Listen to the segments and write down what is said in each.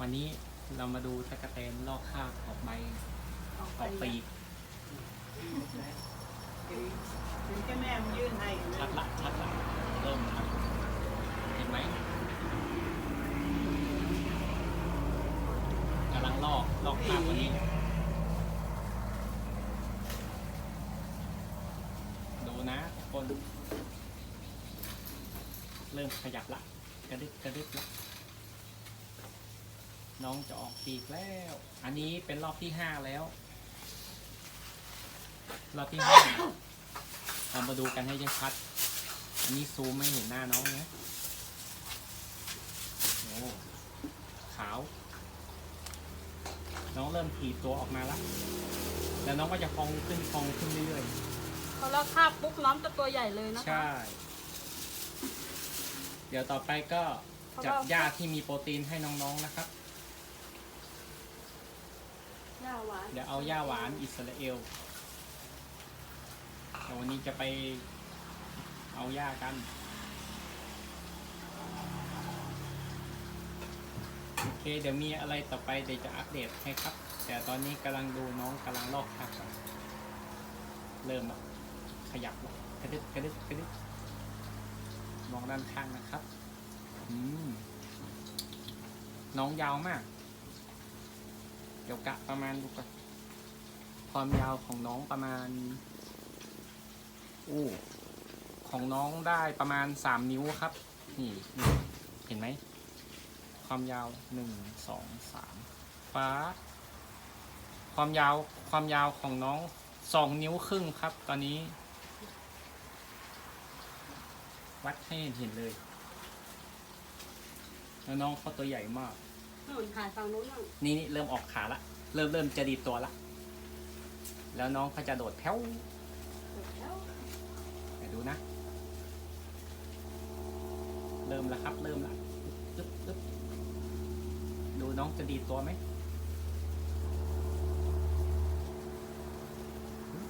วันนี้เรามาดูตะกะแตนลอกคราบออกใบออกอไปอกปีกถึงแค่แม่มันยื่นให้ชัดละชัดละเริ่มชัดเห็นไหมกำลังลอกลอกคราบวันนี้ ดูนะคนเริ่มขยับละกระดึบกระดึบละ น้องจะออกปีกแล้ว อันนี้เป็นรอบที่ห้าแล้ว รอบที่ห้าเรามาดูกันให้ชัดๆอันนี้ซูมไม่เห็นหน้าน้องนะโอ้ขาว น้องเริ่มถีบตัวออกมาแล้ว แล้วน้องก็จะฟองขึ้นฟองขึ้นเรื่อยๆพอเราคาบปุ๊บน้องจะตัวใหญ่เลยนะคะ ใช่ เดี๋ยวต่อไปก็จับหญ้าที่มีโปรตีนให้น้องๆนะครับ หญ้าหวานเดี๋ยวเอาหญ้าหวานอิสราเอลเดี๋ยววันนี้จะไปเอาหญ้ากัน โอเคเดี๋ยวมีอะไรต่อไปเดี๋ยวจะอัปเดตให้ครับ แต่ตอนนี้กำลังดูน้องกำลังลอกคราบก่อนเริ่มแล้วขยับแล้วกระดึบกระดึบกระดึบมองด้านข้างนะครับ อืมน้องยาวมาก เดี๋ยวกะประมาณดูก่อนความยาวของน้องประมาณอู้ของน้องได้ประมาณสามนิ้วครับ นี่นี่เห็นไหม ความยาวหนึ่งสองสามฟ้า ความยาวความยาวของน้องสองนิ้วครึ่งครับ ตอนนี้ วัดให้เห็นเลย แล้วน้องเขาตัวใหญ่มาก นุนถ่ายฝั่งนู้นบ้างนี่นี่เริ่มออกขาละ เริ่มเริ่มจะดีดตัวละ แล้วน้องเขาจะโดดแถวแล้วไหนดูนะ เริ่มแล้วครับ เริ่มละตึ๊บตึ๊บดูน้องจะดีดตัวไหม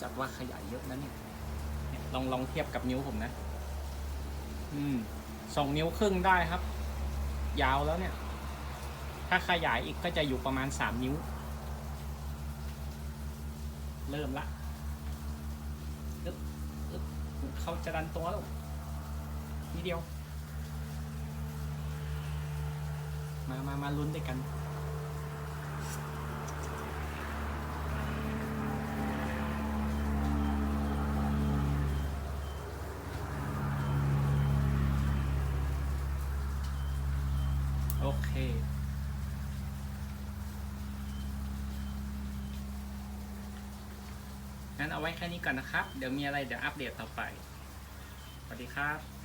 จัดว่าขยายเยอะนะเนี่ยเนี่ยลองลองเทียบกับนิ้วผมนะ อืมสองนิ้วครึ่งได้ครับ ยาวแล้วเนี่ย ถ้าขยายอีกก็จะอยู่ประมาณสามนิ้ว เริ่มละอึ๊บอึ๊บเขาจะดันตัวแล้วนิดเดียว มามามาลุ้นด้วยกันโอเค งั้นเอาไว้แค่นี้ก่อนนะครับ เดี๋ยวมีอะไรเดี๋ยวอัปเดตต่อไป สวัสดีครับ